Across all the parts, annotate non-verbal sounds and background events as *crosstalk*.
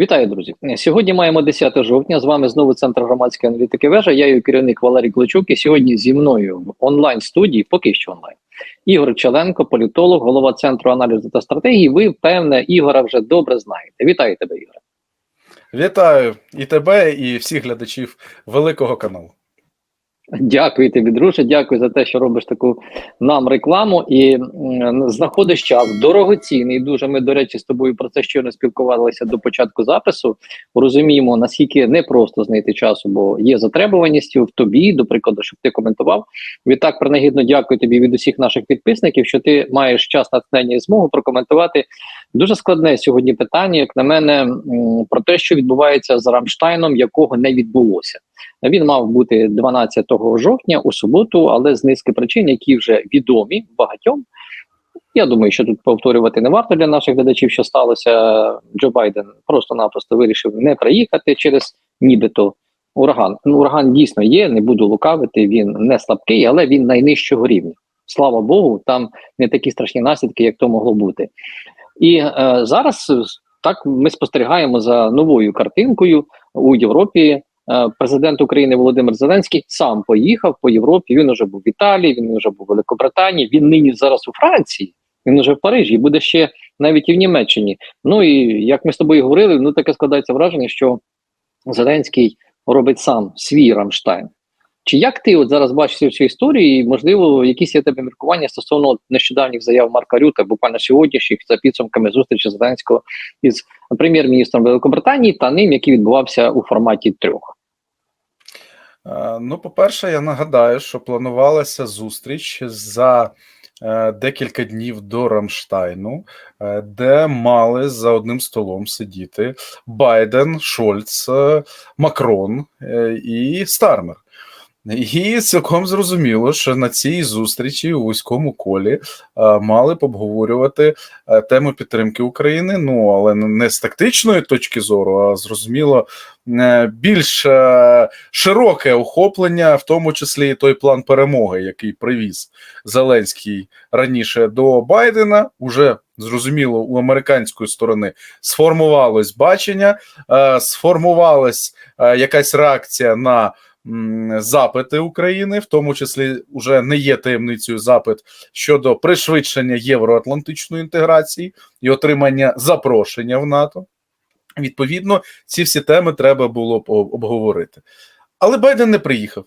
Вітаю, друзі. Сьогодні маємо 10 жовтня. З вами знову центр громадської аналітики вежа. Я її керівник Валерій Кличук. І сьогодні зі мною в онлайн студії, поки що онлайн. Ігор Челенко, політолог, голова центру аналізу та стратегії. Ви, певне, Ігора вже добре знаєте. Вітаю тебе, Ігоре. Вітаю і тебе, і всіх глядачів великого каналу. Дякую тобі, друже. Дякую за те, що робиш таку нам рекламу і знаходиш час дорогоцінний. Дуже ми, до речі, з тобою про це щойно спілкувалися до початку запису. Розуміємо, наскільки непросто знайти часу, бо є затребуваність в тобі, до прикладу, щоб ти коментував. Відтак, принагідно дякую тобі від усіх наших підписників, що ти маєш час натхнення і змогу прокоментувати дуже складне сьогодні питання, як на мене, про те, що відбувається з Рамштайном, якого не відбулося. Він мав бути 12 жовтня у суботу, але з низки причин, які вже відомі багатьом. Я думаю, що тут повторювати не варто для наших глядачів, що сталося. Джо Байден просто-напросто вирішив не приїхати через нібито ураган. Ну, ураган дійсно є, не буду лукавити. Він не слабкий, але він найнижчого рівня. Слава Богу, там не такі страшні наслідки, як то могло бути. І е, зараз так ми спостерігаємо за новою картинкою у Європі. Е, Президент України Володимир Зеленський сам поїхав по Європі. Він уже був в Італії, він вже був у Великобританії. Він нині зараз у Франції. Він уже в Парижі, і буде ще навіть і в Німеччині. Ну і як ми з тобою говорили, ну таке складається враження, що Зеленський робить сам свій Рамштайн. Чи як ти от зараз бачиш цю історію, і можливо, якісь є тебе міркування стосовно нещодавніх заяв Марка Рюта, буквально сьогоднішніх за підсумками зустрічі Зеленського із прем'єр-міністром Великобританії та ним, який відбувався у форматі трьох? Е, Ну, по-перше, я нагадаю, що планувалася зустріч за е, декілька днів до Рамштайну, е, де мали за одним столом сидіти Байден, Шольц, Макрон і Стармер. І цілком зрозуміло, що на цій зустрічі у вузькому колі е, мали б обговорювати е, тему підтримки України. Ну але не з тактичної точки зору, а зрозуміло, е, більш широке охоплення, в тому числі і той план перемоги, який привіз Зеленський раніше до Байдена. Уже зрозуміло, у американської сторони сформувалось бачення, сформувалась якась реакція на запити України, в тому числі вже не є таємницею запит щодо пришвидшення євроатлантичної інтеграції і отримання запрошення в НАТО. Відповідно, ці всі теми треба було б обговорити. Але Байден не приїхав.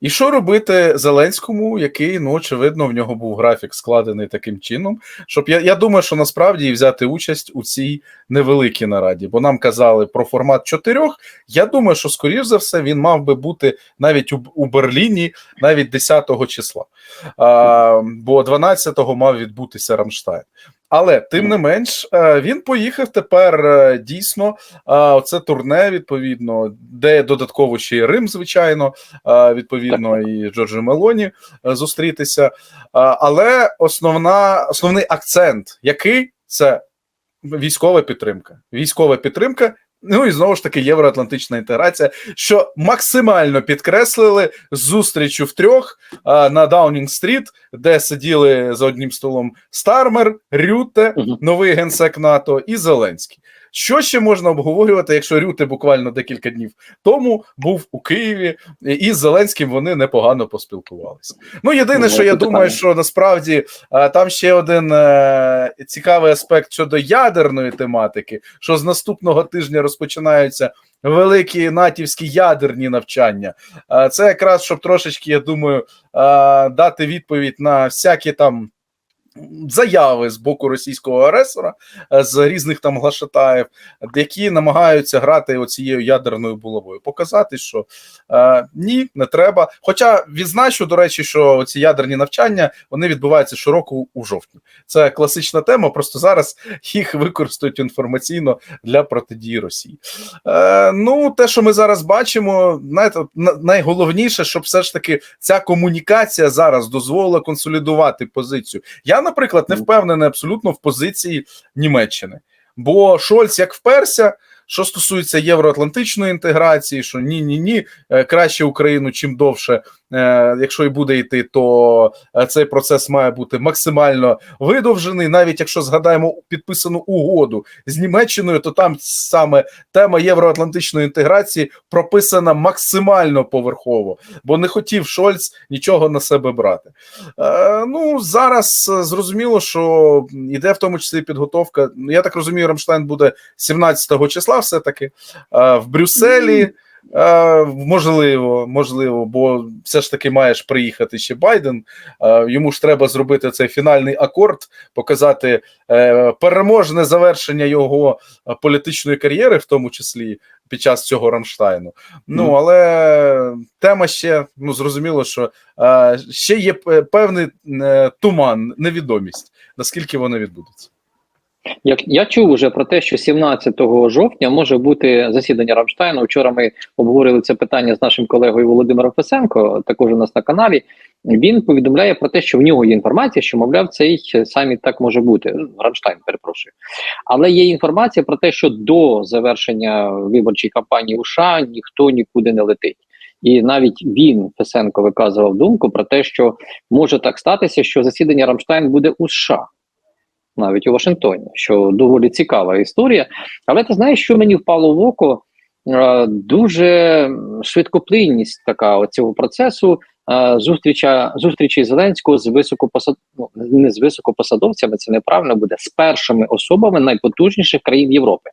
І що робити Зеленському, який, ну, очевидно, в нього був графік складений таким чином, щоб я, я думаю, що насправді взяти участь у цій невеликій нараді, бо нам казали про формат чотирьох. Я думаю, що скоріш за все він мав би бути навіть у, у Берліні, навіть 10 числа, а, бо 12-го мав відбутися Рамштайн. Але тим не менш, е, він поїхав тепер е, дійсно. а, Оце турне, відповідно, де додатково ще й Рим, звичайно, відповідно, і Джорджі Мелоні е, зустрітися. Але основна, основний акцент, який це військова підтримка. Військова підтримка. Ну і знову ж таки євроатлантична інтеграція, що максимально підкреслили зустріч в трьох а, на Даунінг Стріт, де сиділи за одним столом Стармер, Рюте, новий генсек НАТО і Зеленський. Що ще можна обговорювати, якщо Рюте буквально декілька днів тому був у Києві, і з Зеленським вони непогано поспілкувалися. Ну, єдине, Ну, що я думаю, що насправді там ще один е, цікавий аспект щодо ядерної тематики, що з наступного тижня розпочинаються великі натівські ядерні навчання. Це якраз щоб трошечки, я думаю, дати відповідь на всякі там. Заяви з боку російського агресора е, з різних там глашатаїв, які намагаються грати оцією ядерною булавою, показати, що е, ні, не треба. Хоча відзначу, до речі, що ці ядерні навчання вони відбуваються щороку у жовтні. Це класична тема. Просто зараз їх використають інформаційно для протидії Росії. Е, ну, те, що ми зараз бачимо, знаєте, найголовніше, щоб все ж таки ця комунікація зараз дозволила консолідувати позицію. Я, наприклад, не впевнений абсолютно в позиції Німеччини. Бо Шольц як вперся, що стосується євроатлантичної інтеграції, що ні, ні, ні, е, краще Україну чим довше е, якщо і буде йти, то е, цей процес має бути максимально видовжений. Навіть якщо згадаємо підписану угоду з Німеччиною, то там саме тема євроатлантичної інтеграції прописана максимально поверхово, бо не хотів Шольц нічого на себе брати. Ну зараз зрозуміло, що йде в тому числі підготовка. Ну, Я так розумію, Рамштайн буде 17 числа, все таки е, в Брюсселі. Е, можливо, можливо, бо все ж таки маєш приїхати ще Байден. Е, йому ж треба зробити цей фінальний акорд, показати е, переможне завершення його політичної кар'єри, в тому числі під час цього Рамштайну. Ну але тема ще ну зрозуміло, що е, ще є певний е, туман, невідомість, наскільки воно відбудеться. Як я чув уже про те, що 17 жовтня може бути засідання Рамштайну. Вчора ми обговорили це питання з нашим колегою Володимиром Фесенко, також у нас на каналі. Він повідомляє про те, що в нього є інформація, що мовляв, цей саміт так може бути. Рамштайн, перепрошую. Але є інформація про те, що до завершення виборчої кампанії у США ніхто нікуди не летить. І навіть він Фесенко виказував думку про те, що може так статися, що засідання Рамштайн буде у США навіть у Вашингтоні, що доволі цікава історія. Але ти знаєш, що мені впало в око? Дуже швидкоплинність така цього процесу зустріча зустрічі Зеленського з високопосад... ну, не з високопосадовцями, це неправильно буде з першими особами найпотужніших країн Європи.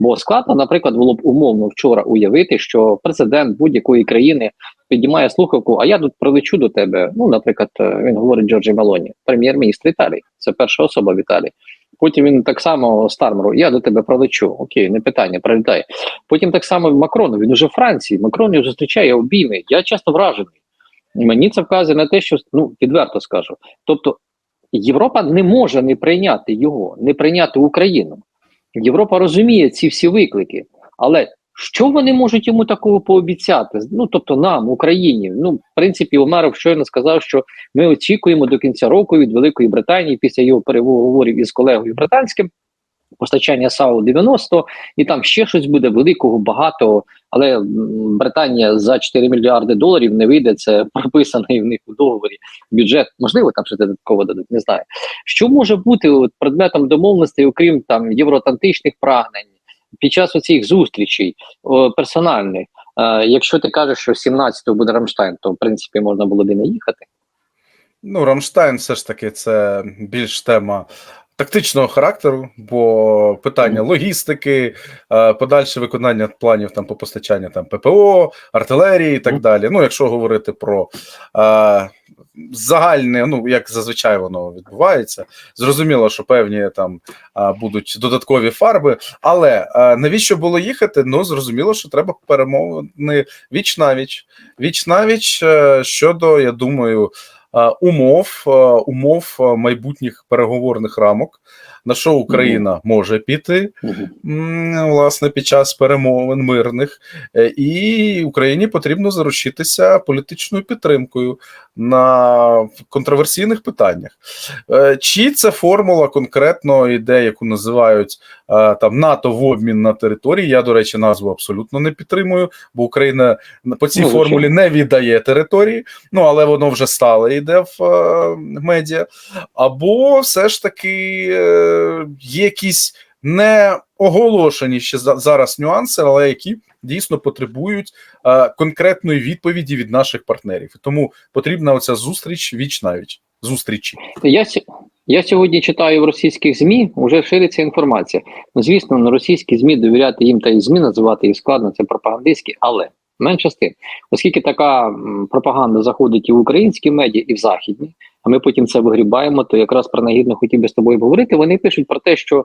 Бо складно, наприклад, було б умовно вчора уявити, що президент будь-якої країни піднімає слухавку, а я тут прилечу до тебе. Ну, наприклад, е, він говорить Джорджі Мелоні, прем'єр-міністр Італії. Це перша особа в Італії. Потім він так само Стармеру, я до тебе пролечу. Окей, не питання, прилітай. Потім так само Макрону, він уже в Франції. Макрон його зустрічає обійми. Я часто вражений. Мені це вказує на те, що ну відверто скажу. Тобто Європа не може не прийняти його, не прийняти Україну. Європа розуміє ці всі виклики, але що вони можуть йому такого пообіцяти? Ну тобто нам, Україні. Ну, в принципі, Умаров щойно сказав, що ми очікуємо до кінця року від Великої Британії після його переговорів із колегою британським. Постачання САУ 90 і там ще щось буде великого, багатого. Але Британія за 4 мільярди доларів не вийде. Це прописаний в них у договорі бюджет. Можливо, там щось додатково дадуть. Не знаю. Що може бути от, предметом домовленостей, окрім там євроатлантичних прагнень під час оцих зустрічей о, персональних. Е, якщо ти кажеш, що 17-го буде Рамштайн, то в принципі можна було б і не їхати. Ну, Рамштайн, все ж таки, це більш тема тактичного характеру, бо питання логістики, е, подальше виконання планів там по постачанню там ППО, артилерії і так далі. Ну, якщо говорити про е, загальне, ну як зазвичай воно відбувається, зрозуміло, що певні там будуть додаткові фарби. Але навіщо було їхати? Ну зрозуміло, що треба перемовини віч навіч. Віч навіч е, щодо, я думаю. Умов, умов майбутніх переговорних рамок, на що Україна може піти, власне, під час перемовин мирних, Е, і Україні потрібно заручитися політичною підтримкою на контроверсійних питаннях. Е, Чи це формула конкретно іде, яку називають там НАТО в обмін на території? Я, до речі, назву абсолютно не підтримую, бо Україна по цій Ну, формулі не віддає території, ну але воно вже стало йде в е, медіа. Або все ж таки е, є якісь не оголошені ще зараз нюанси, але які дійсно потребують е, конкретної відповіді від наших партнерів. Тому потрібна оця зустріч віч навіч. Зустрічі. Я, я сьогодні читаю в російських ЗМІ, вже шириться інформація. Ну, звісно, на російські ЗМІ довіряти їм та й ЗМІ називати їх складно, це пропагандистські, але менше з тим, оскільки така пропаганда заходить і в українські медіа, і в західні, а ми потім це вигрібаємо, то якраз принагідно хотів би з тобою говорити. Вони пишуть про те, що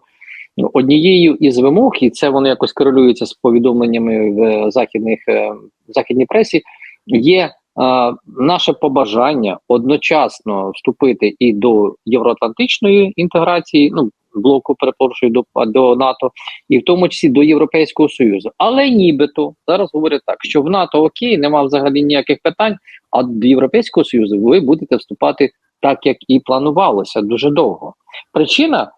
ну, однією із вимог, і це воно якось корелюється з повідомленнями в е, західних е, в західній пресі, є наше побажання одночасно вступити і до євроатлантичної інтеграції, ну блоку, перепрошую, до, до НАТО, і в тому числі до Європейського Союзу. Але нібито зараз говорять так, що в НАТО окей, нема взагалі ніяких питань, а до Європейського Союзу ви будете вступати так, як і планувалося дуже довго. Причина.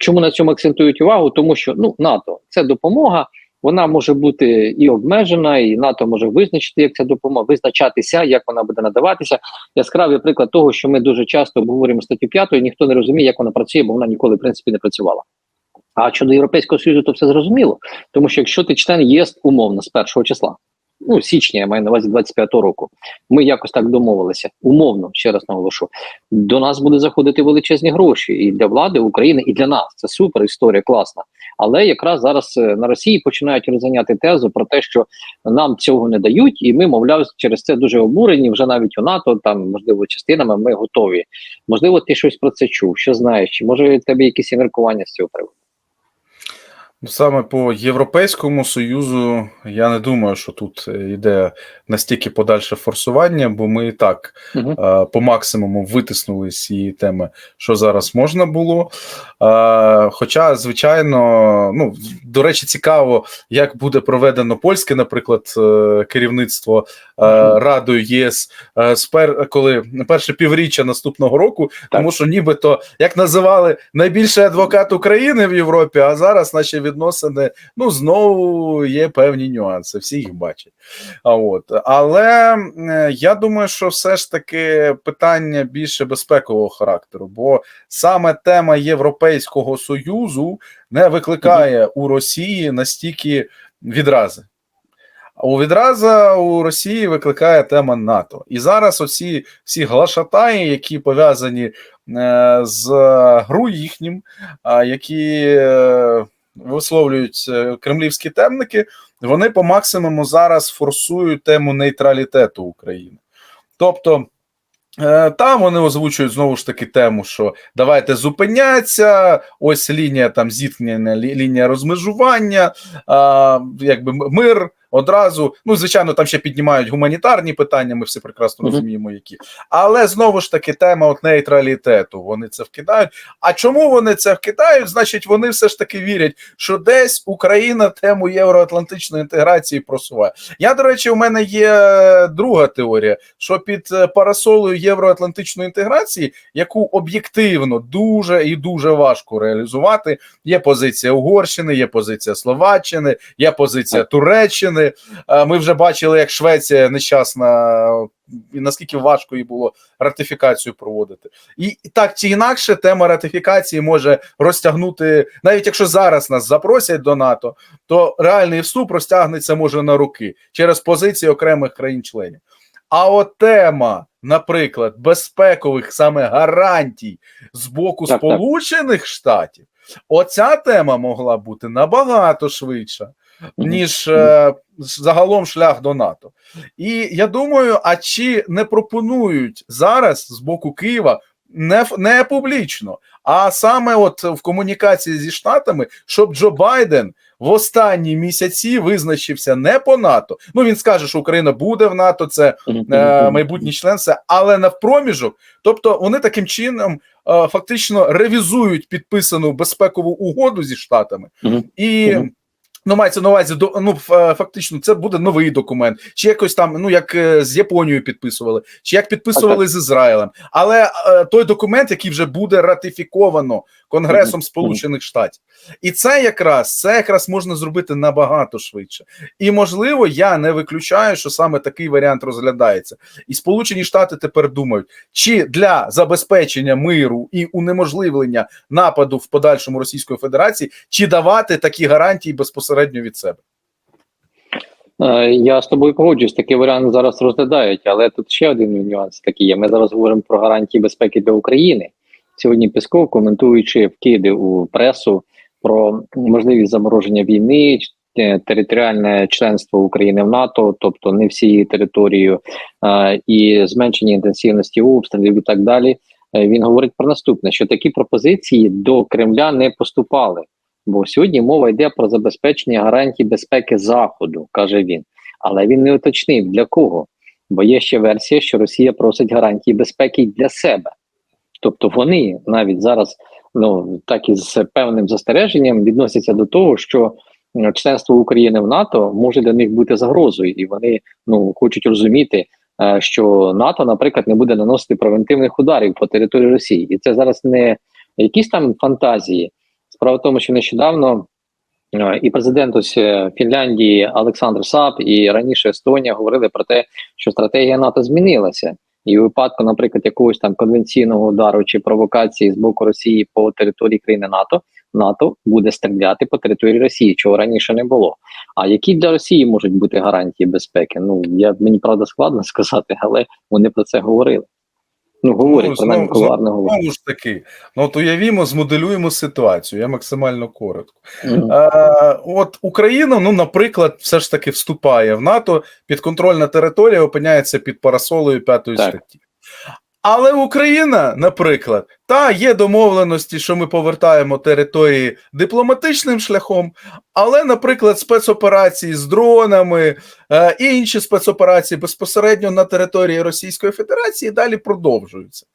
Чому на цьому акцентують увагу? Тому що ну НАТО це допомога, Вона може бути і обмежена, і НАТО може визначити, як ця допомога, визначатися, як вона буде надаватися. Яскравий приклад того, що ми дуже часто обговорюємо статтю 5, і ніхто не розуміє, як вона працює, бо вона ніколи в принципі не працювала. А щодо Європейського Союзу, то все зрозуміло. Тому що якщо ти член ЄС умовно з першого числа, ну січня, я маю на увазі 25-го року, ми якось так домовилися. Умовно, ще раз наголошу, до нас буде заходити величезні гроші і для влади України, і для нас. Це супер історія, класна. Але якраз зараз е, на Росії починають розганяти тезу про те, що нам цього не дають, і ми, мовляв, через це дуже обурені. Вже навіть у НАТО, там можливо, частинами ми готові. Можливо, ти щось про це чув, що знаєш, чи може тебе якісь міркування з цього приводу? Саме по Європейському Союзу я не думаю, що тут е, йде настільки подальше форсування, бо ми і так Угу. е, по максимуму витиснули з цієї теми, що зараз можна було. Е, Хоча, звичайно, ну до речі, цікаво, як буде проведено польське, наприклад, керівництво е, Радою ЄС спер, коли перше півріччя наступного року, тому що нібито як називали найбільший адвокат України в Європі, а зараз наші відносини ну знову є певні нюанси, всі їх бачать. А от але е, я думаю, що все ж таки питання більше безпекового характеру, бо саме тема Європейського союзу не викликає у Росії настільки відрази. А У відраза у Росії викликає тема НАТО. І зараз оці всі глашатаї, які пов'язані е, з гру їхнім, а, які е, висловлюють е, кремлівські темники, вони по максимуму зараз форсують тему нейтралітету України. Тобто. е, Там вони озвучують знову ж таки тему, що давайте зупиняться, ось лінія там зіткнення, лінія розмежування, якби мир одразу. Ну, звичайно, там ще піднімають гуманітарні питання, ми все прекрасно розуміємо, які. Але знову ж таки, тема от нейтралітету. Вони це вкидають. А чому вони це вкидають? Значить, вони все ж таки вірять, що десь Україна тему євроатлантичної інтеграції просуває. Я, до речі, у мене є друга теорія, що під е, парасолою євроатлантичної інтеграції, яку об'єктивно дуже і дуже важко реалізувати, є позиція Угорщини, є позиція Словаччини, є позиція Туреччини. Е, Ми вже бачили, як Швеція нещасна. І наскільки важко їй було ратифікацію проводити, і так чи інакше, тема ратифікації може розтягнути, навіть якщо зараз нас запросять до НАТО, то реальний вступ розтягнеться може на роки через позиції окремих країн-членів. А от тема, наприклад, безпекових саме гарантій з боку Так, так. Сполучених Штатів, оця тема могла бути набагато швидша, ніж е, загалом шлях до НАТО. І я думаю, а чи не пропонують зараз з боку Києва не, не публічно, а саме от в комунікації зі Штатами, щоб Джо Байден в останні місяці визначився не по НАТО. Ну він скаже, що Україна буде в НАТО, це е, майбутній член, все, але навпроміжок. Тобто вони таким чином е, фактично ревізують підписану безпекову угоду зі Штатами і. Ну, мається на увазі, до- ну, е, фактично, це буде новий документ, чи якось там, ну як е, з Японією підписували, чи як підписували з Ізраїлем. Але е, той документ, який вже буде ратифіковано Конгресом. Сполучених Штатів, і це якраз це якраз можна зробити набагато швидше. І можливо, я не виключаю, що саме такий варіант розглядається. І Сполучені Штати тепер думають, чи для забезпечення миру і унеможливлення нападу в подальшому Російської Федерації, чи давати такі гарантії безпосередньо від себе. Е, Я з тобою погоджуюсь, такий варіант зараз розглядають, але тут ще один нюанс такий є. Ми зараз говоримо про гарантії безпеки для України. Сьогодні Песков, коментуючи вкиди у пресу про можливість замороження війни, е, територіальне членство України в НАТО, тобто не всією територією, е, і зменшення інтенсивності обстрілів і так далі. Він говорить про наступне: що такі пропозиції до Кремля не поступали. Бо сьогодні мова йде про забезпечення гарантій безпеки Заходу, каже він. Але він не уточнив для кого. Бо є ще версія, що Росія просить гарантії безпеки для себе. Тобто вони навіть зараз, ну так і з певним застереженням відносяться до того, що е, членство України в НАТО може для них бути загрозою, і вони ну хочуть розуміти, е, що НАТО, наприклад, не буде наносити превентивних ударів по території Росії, і це зараз не якісь там фантазії. Справа в тому, що нещодавно Е, І президент ось е, Фінляндії Олександр Сап і раніше Естонія говорили про те, що стратегія НАТО змінилася, і у випадку, наприклад, якогось там конвенційного удару чи провокації з боку Росії по території країни НАТО, НАТО буде стріляти по території Росії, чого раніше не було. А які для Росії можуть бути гарантії безпеки? Ну я мені правда складно *laughs* сказати, але вони про це говорили. Ну говорять, Ну, коварно говорять. Знову ж таки, ну от уявімо, змоделюємо ситуацію. Я максимально коротко. Mm -hmm. А, от Україна, ну, наприклад, все ж таки вступає в НАТО, підконтрольна територія опиняється під парасолою п'ятої статті. Але Україна, наприклад, та є домовленості, що ми повертаємо території дипломатичним шляхом, але, наприклад, спецоперації з дронами е, і інші спецоперації безпосередньо на території Російської Федерації далі продовжуються.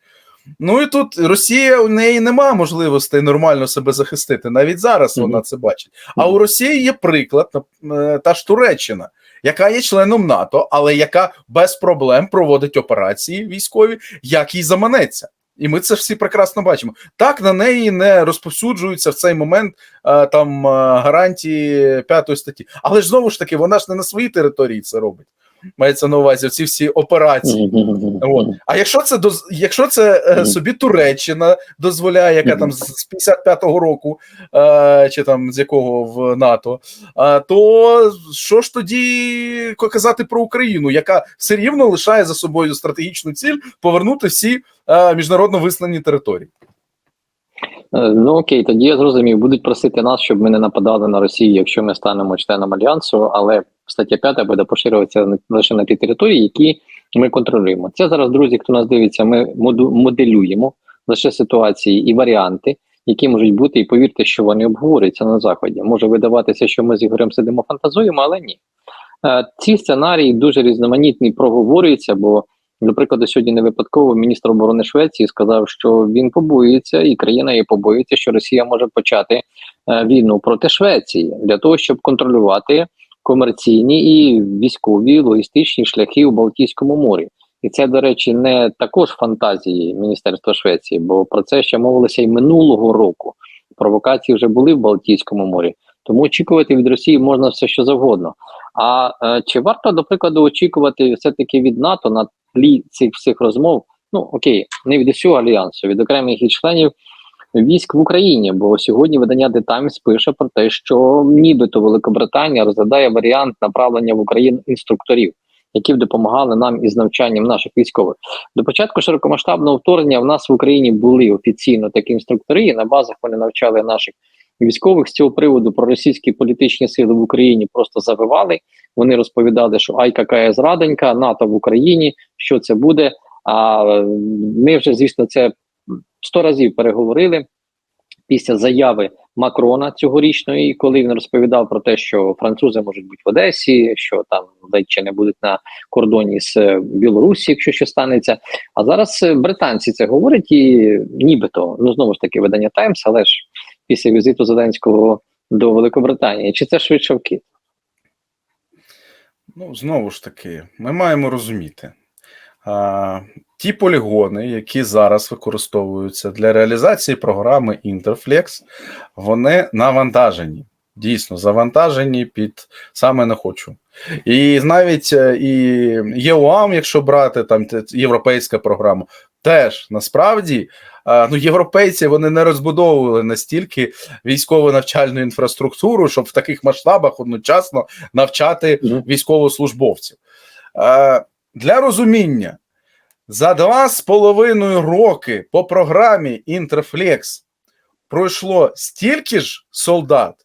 Ну і тут Росія у неї нема можливостей нормально себе захистити. Навіть зараз Мгм. вона це бачить. А у Росії є приклад, е, та ж Туреччина, яка є членом НАТО, але яка без проблем проводить операції військові, як їй заманеться. І ми це всі прекрасно бачимо. Так на неї не розповсюджуються в цей момент е, там е, гарантії п'ятої статті. Але ж знову ж таки, вона ж не на своїй території це робить. Мається на увазі ці всі операції. От. А якщо це доз... якщо це е, собі Туреччина дозволяє, яка там з з 55-го року, е, чи там з якого в НАТО, е, то що ж тоді казати про Україну, яка все рівно лишає за собою стратегічну ціль повернути всі е, міжнародно визнані території? Ну окей, тоді я зрозумів. Будуть просити нас, щоб ми не нападали на Росію, якщо ми станемо членом альянсу, але стаття 5 буде поширюватися лише на ті території, які ми контролюємо. Це зараз, друзі, хто нас дивиться, ми моделюємо лише ситуації і варіанти, які можуть бути, і повірте, що вони обговорюються на заході. Може видаватися, що ми з Ігорем сидимо фантазуємо, але ні. Е, Ці сценарії дуже різноманітні проговорюються, бо до прикладу, сьогодні не випадково міністр оборони Швеції сказав, що він побоюється, і країна її побоюється, що Росія може почати е, війну проти Швеції для того, щоб контролювати комерційні і військові логістичні шляхи у Балтійському морі. І це, до речі, не також фантазії Міністерства Швеції, бо про це ще мовилося і минулого року. Провокації вже були в Балтійському морі, тому очікувати від Росії можна все що завгодно. А е, чи варто, до прикладу, очікувати все-таки від НАТО на тлі цих всіх розмов? Ну окей, не від усього альянсу, від окремих її членів військ в Україні. Бо сьогодні видання The Times пише про те, що нібито Великобританія розглядає варіант направлення в Україну інструкторів, які б допомагали нам із навчанням наших військових. До початку широкомасштабного вторгнення в нас в Україні були офіційно такі інструктори. і На базах вони навчали наших військових з цього приводу про російські політичні сили в Україні просто завивали. Вони розповідали, що ай, яка зрадонька, НАТО в Україні, що це буде. А е, ми вже, звісно, це сто разів переговорили після заяви Макрона цьогорічної, коли він розповідав про те, що французи можуть бути в Одесі, що там ледь чи не будуть на кордоні з е, Білорусі, якщо що станеться. А зараз е, британці це говорять, і нібито ну знову ж таки видання Таймс, але ж після візиту Зеленського до Великобританії, чи це швидше вкид? Ну, знову ж таки, ми маємо розуміти. А, ті полігони, які зараз використовуються для реалізації програми Interflex, вони навантажені. Дійсно, завантажені під саме не хочу. І навіть е, і ЄУАМ, якщо брати там європейська програма, теж насправді ну, європейці вони не розбудовували настільки військово навчальну інфраструктуру, щоб в таких масштабах одночасно навчати військовослужбовців. Для розуміння, за два з половиною роки по програмі Інтерфлекс пройшло стільки ж солдат,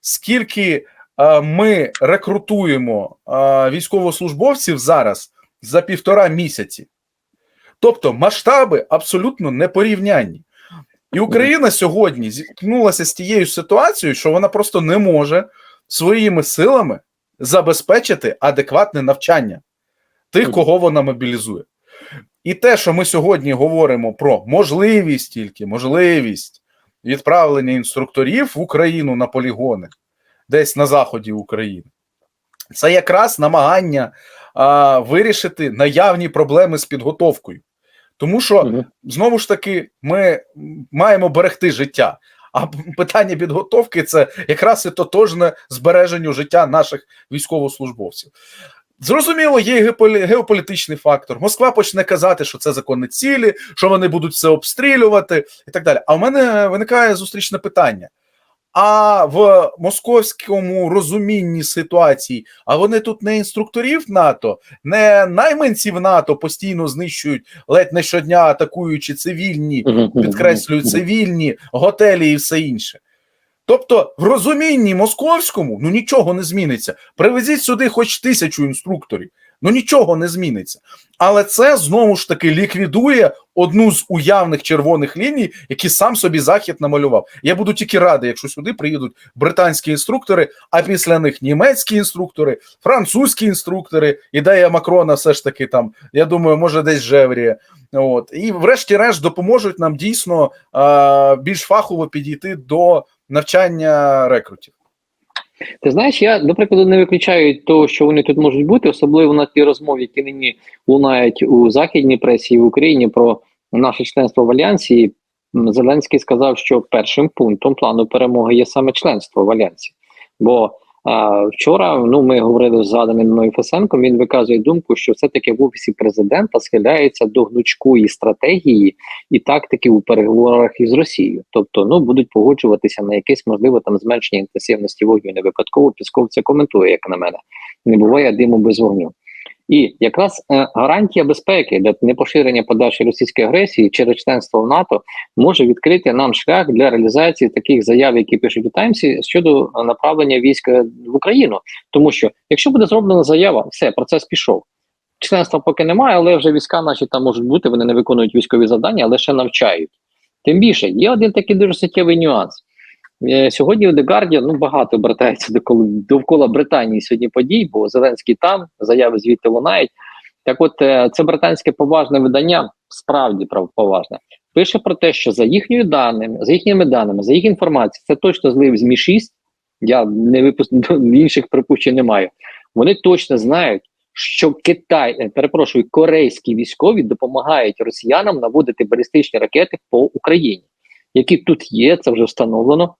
скільки е, ми рекрутуємо е, військовослужбовців зараз за півтора місяці. Тобто масштаби абсолютно непорівнянні. І Україна сьогодні зіткнулася з тією ситуацією, що вона просто не може своїми силами забезпечити адекватне навчання тих, кого вона мобілізує. І те, що ми сьогодні говоримо про можливість тільки можливість відправлення інструкторів в Україну на полігони, десь на заході України, це якраз намагання а, вирішити наявні проблеми з підготовкою. Тому що знову ж таки ми маємо берегти життя. А питання підготовки це якраз і тотожне збереженню життя наших військовослужбовців. Зрозуміло, є геополі- геополітичний фактор. Москва почне казати, що це законні цілі, що вони будуть все обстрілювати і так далі. А в мене виникає зустрічне питання. А в московському розумінні ситуації, а вони тут не інструкторів НАТО, не найманців НАТО постійно знищують ледь не щодня атакуючи цивільні, підкреслюю, цивільні готелі і все інше. Тобто, в розумінні московському ну нічого не зміниться. Привезіть сюди хоч тисячу інструкторів, ну нічого не зміниться. Але це знову ж таки ліквідує одну з уявних червоних ліній, які сам собі захід намалював. Я буду тільки радий, якщо сюди приїдуть британські інструктори, а після них німецькі інструктори, французькі інструктори. Ідея Макрона, все ж таки там, я думаю, може десь Жевріє. От і, врешті-решт, допоможуть нам дійсно е- більш фахово підійти до навчання рекрутів. Ти знаєш, я до прикладу не виключаю того, що вони тут можуть бути, особливо на ті розмови, які нині лунають у західній пресі і в Україні про наше членство в альянсі. Зеленський сказав, що першим пунктом плану перемоги є саме членство в альянсі. Бо а, вчора ну ми говорили з Адаміною мною Фесенком. Він виказує думку, що все-таки в офісі президента схиляється до гнучкої стратегії і тактики у переговорах із Росією, тобто ну будуть погоджуватися на якесь можливо там зменшення інтенсивності вогню. Не випадково Пісков це коментує, як на мене. Не буває диму без вогню. І якраз е, гарантія безпеки для непоширення подальшої російської агресії через членство в НАТО може відкрити нам шлях для реалізації таких заяв, які пишуть у Таймсі щодо е, направлення військ в Україну. Тому що якщо буде зроблена заява, все процес пішов. Членства поки немає, але вже війська наші там можуть бути, вони не виконують військові завдання, але ще навчають. Тим більше є один такий дуже суттєвий нюанс. Е, Сьогодні The Guardian, ну багато обертається довкола, довкола Британії сьогодні подій, бо Зеленський там, заяви звідти лунають. Так от, е, це британське поважне видання, справді прав- поважне, пише про те, що за їхніми даними, за їхніми даними, за їх інформацією, це точно злив ЗМІ 6, я не випуск... *laughs* інших припущень не маю. Вони точно знають, що Китай, е, перепрошую, корейські військові допомагають росіянам наводити балістичні ракети по Україні, які тут є, це вже встановлено.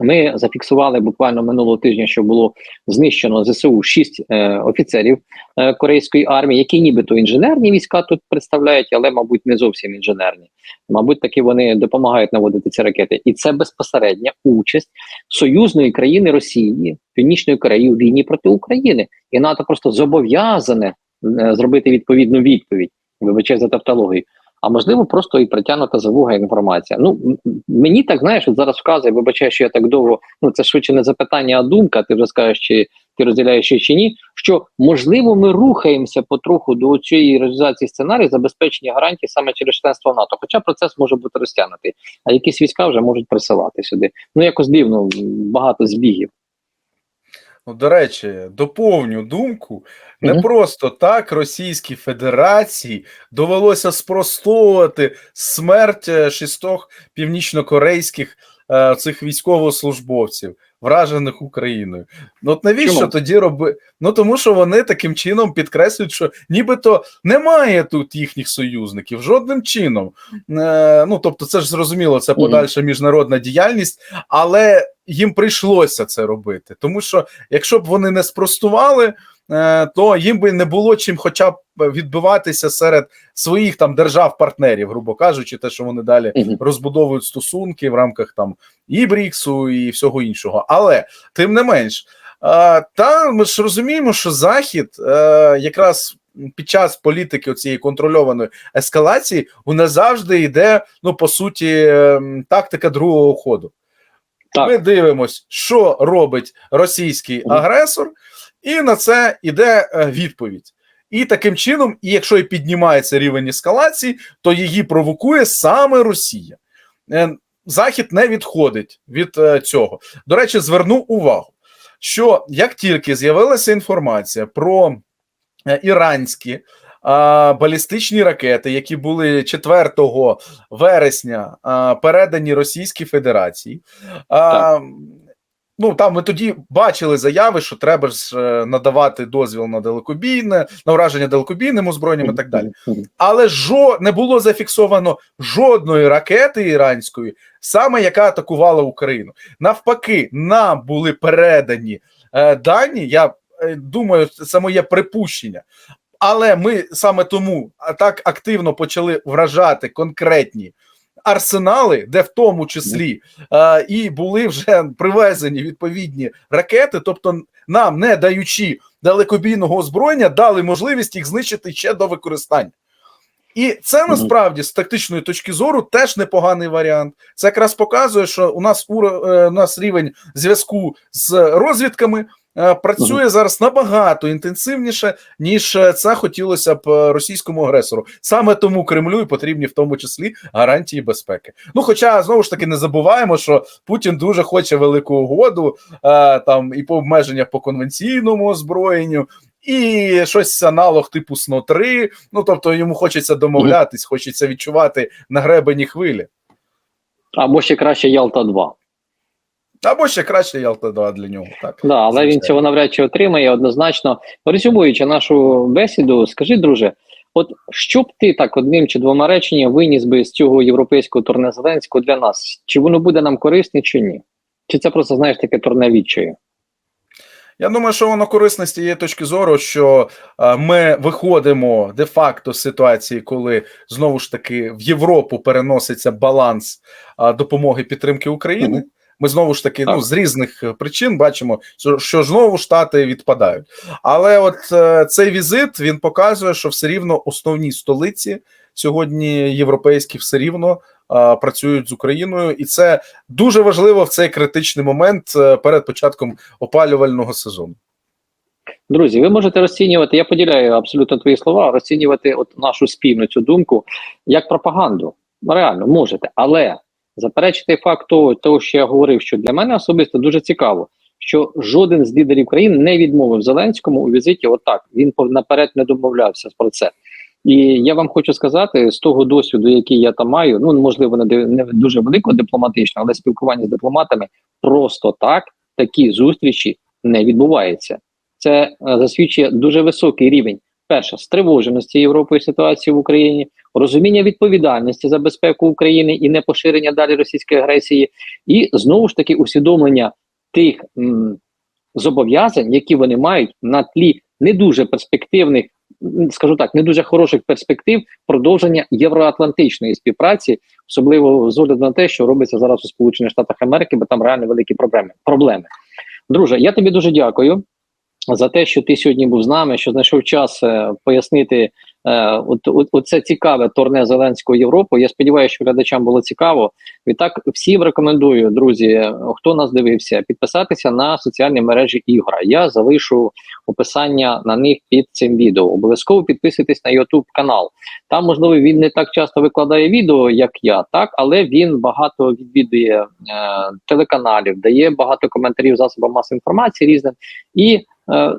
Ми зафіксували буквально минулого тижня, що було знищено ЗСУ шість е, офіцерів е, корейської армії, які нібито інженерні війська тут представляють, але, мабуть, не зовсім інженерні. Мабуть, таки вони допомагають наводити ці ракети, і це безпосередня участь союзної країни Росії, Північної Кореї у війні проти України, і НАТО просто зобов'язане е, зробити відповідну відповідь. Вибачаю за тавтологію. А можливо, просто і притягнута за вуга інформація. Ну мені так знаєш, от зараз вказує, вибачаю, що я так довго. Ну це швидше не запитання, а думка. Ти вже скажеш, чи ти розділяєш чи ні. Що можливо, ми рухаємося потроху до цієї реалізації сценарію забезпечення гарантій саме через членство НАТО. Хоча процес може бути розтягнутий, а якісь війська вже можуть присилати сюди. Ну якось дивно, багато збігів. Ну, до речі, доповню думку. Не Мгм. просто так Російській Федерації довелося спростовувати смерть е, шістох північнокорейських е, цих військовослужбовців, вражених Україною. Ну от навіщо Чому? тоді роби? Ну тому що вони таким чином підкреслюють, що нібито немає тут їхніх союзників жодним чином. Е, ну тобто, це ж зрозуміло, це подальша міжнародна діяльність, але їм прийшлося це робити, тому що якщо б вони не спростували, е, то їм би не було чим, хоча б відбиватися серед своїх там держав-партнерів, грубо кажучи, те, що вони далі розбудовують стосунки в рамках там і БРІКСу, і всього іншого. Але тим не менш, е, та ми ж розуміємо, що Захід е, якраз. Під час політики цієї контрольованої ескалації у нас завжди йде, ну по суті, ем, тактика другого ходу. Так. Ми дивимось, що робить російський агресор, і на це йде е, відповідь. І таким чином, і якщо і піднімається рівень ескалації, то її провокує саме Росія. Захід не відходить від е, цього. До речі, зверну увагу, що як тільки з'явилася інформація про е, іранські балістичні ракети, які були 4 вересня передані Російській Федерації, а, Ну там ми тоді бачили заяви, що треба ж е, надавати дозвіл на далекобійне, на враження далекобійним озброєнням і так далі. Але жо не було зафіксовано жодної ракети іранської, саме яка атакувала Україну. Навпаки, нам були передані е, дані. Я е, думаю, це моє припущення. Але ми саме тому так активно почали вражати конкретні арсенали, де в тому числі е, і були вже привезені відповідні ракети, тобто нам, не даючи далекобійного озброєння, дали можливість їх знищити ще до використання. І це насправді з тактичної точки зору теж непоганий варіант. Це якраз показує, що у нас е, у нас рівень зв'язку з розвідками працює зараз набагато інтенсивніше, ніж е, це хотілося б е, російському агресору. Саме тому Кремлю і потрібні в тому числі гарантії безпеки. Ну, хоча знову ж таки не забуваємо, що Путін дуже хоче велику угоду е, там і по обмеження по конвенційному озброєнню. І щось аналог типу сно 3 Ну тобто йому хочеться домовлятись, хочеться відчувати на гребені хвилі. Або ще краще Ялта 2. Або ще краще Ялта 2 для нього. Так Да, але він цього навряд чи отримає однозначно. Резюмуючи нашу бесіду, скажи, друже, от що б ти так одним чи двома реченнями виніс би з цього європейського турне Зеленського для нас? Чи воно буде нам корисне, чи ні? Чи це просто знаєш таке турне відчаю? Я думаю, що воно корисне з тієї точки зору, що ми виходимо де-факто з ситуації, коли знову ж таки в Європу переноситься баланс допомоги підтримки України. Мгм. Ми знову ж таки, ну з різних е, причин бачимо, що, що знову штати відпадають. Але от е, цей візит він показує, що все рівно основні столиці сьогодні європейські все рівно е, працюють з Україною, і це дуже важливо в цей критичний момент перед початком опалювального сезону. Друзі, ви можете розцінювати, я поділяю абсолютно твої слова, розцінювати от нашу спільну цю думку як пропаганду. Реально можете, але заперечити факт того, того, що я говорив, що для мене особисто дуже цікаво, що жоден з лідерів країн не відмовив Зеленському у візиті. Отак він наперед не домовлявся про це. І я вам хочу сказати з того досвіду, який я там маю, ну можливо, не, не дуже велико дипломатично, але спілкування з дипломатами просто так такі зустрічі не відбуваються. Це е, засвідчує дуже високий рівень перше стривоженості Європою ситуації в Україні, розуміння відповідальності за безпеку України і не поширення далі російської агресії, і знову ж таки усвідомлення тих зобов'язань, які вони мають на тлі не дуже перспективних, скажу так, не дуже хороших перспектив продовження євроатлантичної співпраці, особливо з огляду на те, що робиться зараз у Сполучених Штатах Америки, бо там реально великі проблеми. проблеми. Друже, я тобі дуже дякую за те, що ти сьогодні був з нами, що знайшов час е, пояснити от, от, оце цікаве турне Зеленського Європу. Я сподіваюся, що глядачам було цікаво. Відтак всім рекомендую, друзі, е, хто нас дивився, підписатися на соціальні мережі ігра. Я залишу описання на них під цим відео. Обов'язково підписуйтесь на YouTube канал. Там, можливо, він не так часто викладає відео, як я, так, але він багато відвідує е, телеканалів, дає багато коментарів засобам масової інформації різним і е,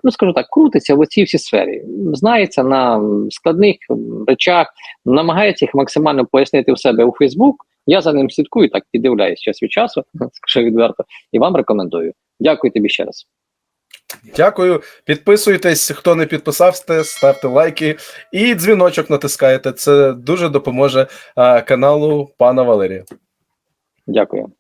ну скажу так, крутиться в оцій всій сфері, знається на складних речах, намагається їх максимально пояснити в себе у Фейсбук. Я за ним слідкую, так піддивляюсь час від часу, *laughs* скажу відверто, і вам рекомендую. Дякую тобі ще раз. Дякую. Підписуйтесь, хто не підписався, ставте лайки і дзвіночок натискайте. Це дуже допоможе е, каналу пана Валерія. Дякую.